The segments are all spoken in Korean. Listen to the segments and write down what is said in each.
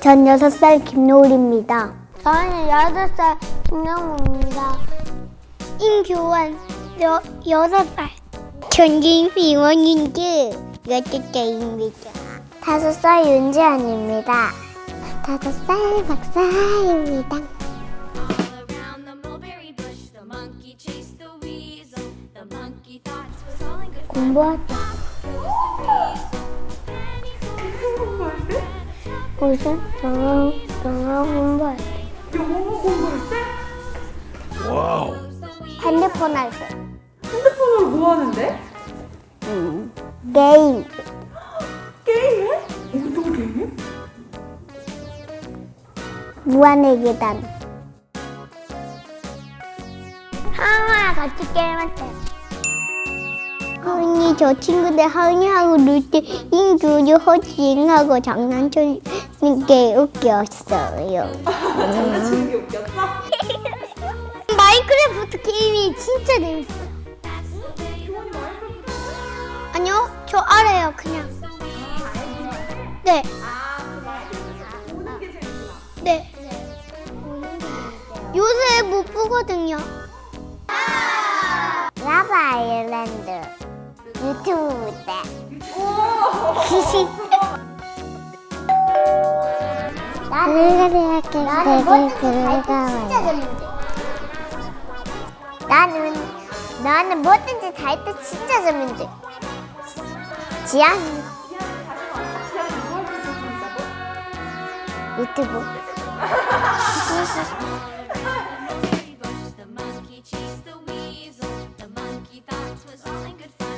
전 6살 김노을입니다. 저는 8살 김영우입니다. 임교원 여, 6살. 전 김비원인데 8살입니다. 5살 윤지연입니다. 5살 박사입니다. bush. 무슨 영어, 영어 공부할 때. 영어 공부할 때? 핸드폰 할 때. 핸드폰으로 뭐 하는데? 게임. 게임해? 어떤 게임? 무한의 계단. 하은이랑 같이 게임할 때. 하은이 저 친구들 하은이하고 놀때 인규주 허지잉하고 장난치 는게 웃겼어요. 장난치는 게 웃겼어? 마인크래프트 게임이 진짜 재밌어요. 마이크로프트 아니요, 저 알아요, 그냥. 네, 아그 마이크로프트 보는 게 재밌구나 네. 요새 못 보거든요. 라바 아일랜드 유튜브 때. 나는 되게 즐거워요. 나는 나는 뭐든지 다 할 때 진짜 재밌는데. 지안 뭐? 유튜브.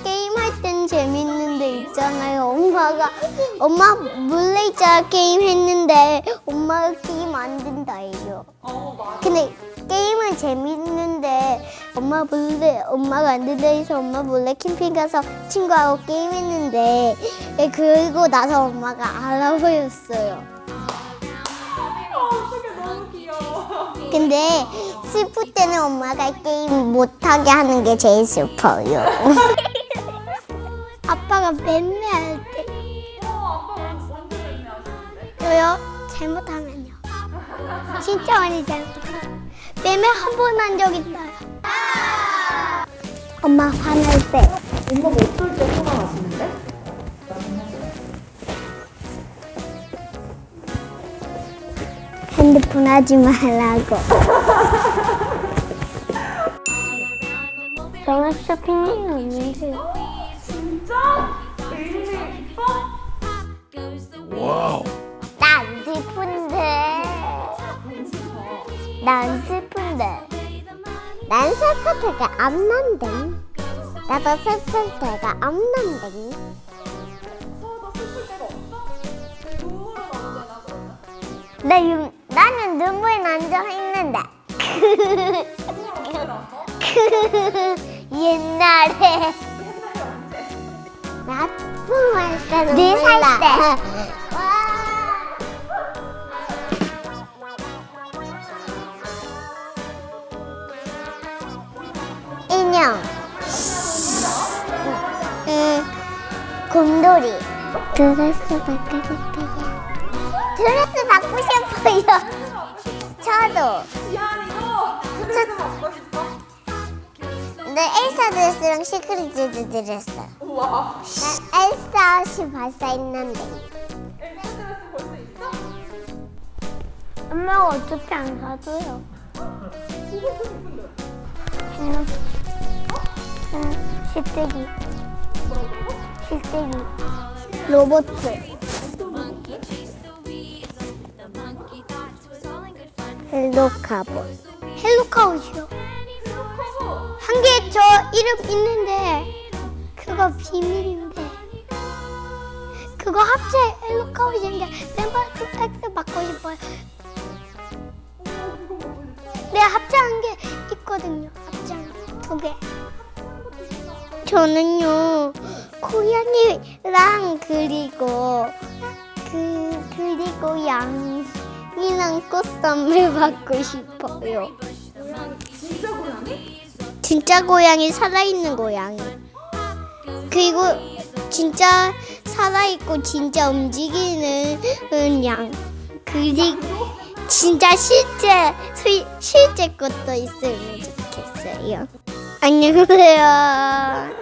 게임할 땐 재밌는데 있잖아요. 엄마가 엄마 있자 게임 했는데 엄마가 게임 안. 어 맞아 근데 게임은 재밌는데 엄마 몰래 엄마가 안 된다 해서 엄마 몰래 캠핑 가서 친구하고 게임했는데 예, 그리고 나서 엄마가 알아보였어요. 근데 슬플 때는 엄마가 게임 못하게 하는 게 제일 슬퍼요. 아빠가 맴매할 때 어 아빠 언제 맨날? 저요 잘못하면요. 진짜 많이 잘못해요. 맴매 한 번 한 적 있어요. 엄마 화날 때 엄마가 어떨 때 화가 나시는데? 핸드폰 하지 말라고. 저는 쇼핑이 없는데 진 난 슬플 때가 안 난대 나도 슬플 때가 안 난대 서너 슬플 때가 없어? 눈물은 언제 나 그러면? 나 유, 나는 눈물 난적 있는데 눈물 언제 났어? 옛날에 옛날에 언제? 나쁜 때는 네살 때. 인형. 응. 곰돌이. 드레스 받고 싶어요. 드레스 받고 싶어요. 저도. 지안이도 드레스 먹고 싶어? 네, 엘사 드레스랑 시크릿 드레스. 우와 나 엘사 옷이 벌써 있는데. 엘사 드레스 볼 수 있어? 엄마가 어차피 안 사줘요. 실뜨기. 뭐라고? 실뜨기. 로봇. 헬로카봇. 헬로카봇이요. 한 개 저 이름 있는데 그거 비밀인데 그거 합체 헬로카봇인데 멤 저는요 고양이랑 그리고 그 그리고 양이랑 꽃선물 받고 싶어요. 진짜 고양이? 진짜 고양이 살아있는 고양이. 그리고 진짜 살아있고 진짜 움직이는 양. 그리 진짜 실제 실- 실제 것도 있으면 좋겠어요. 안녕히 계세요.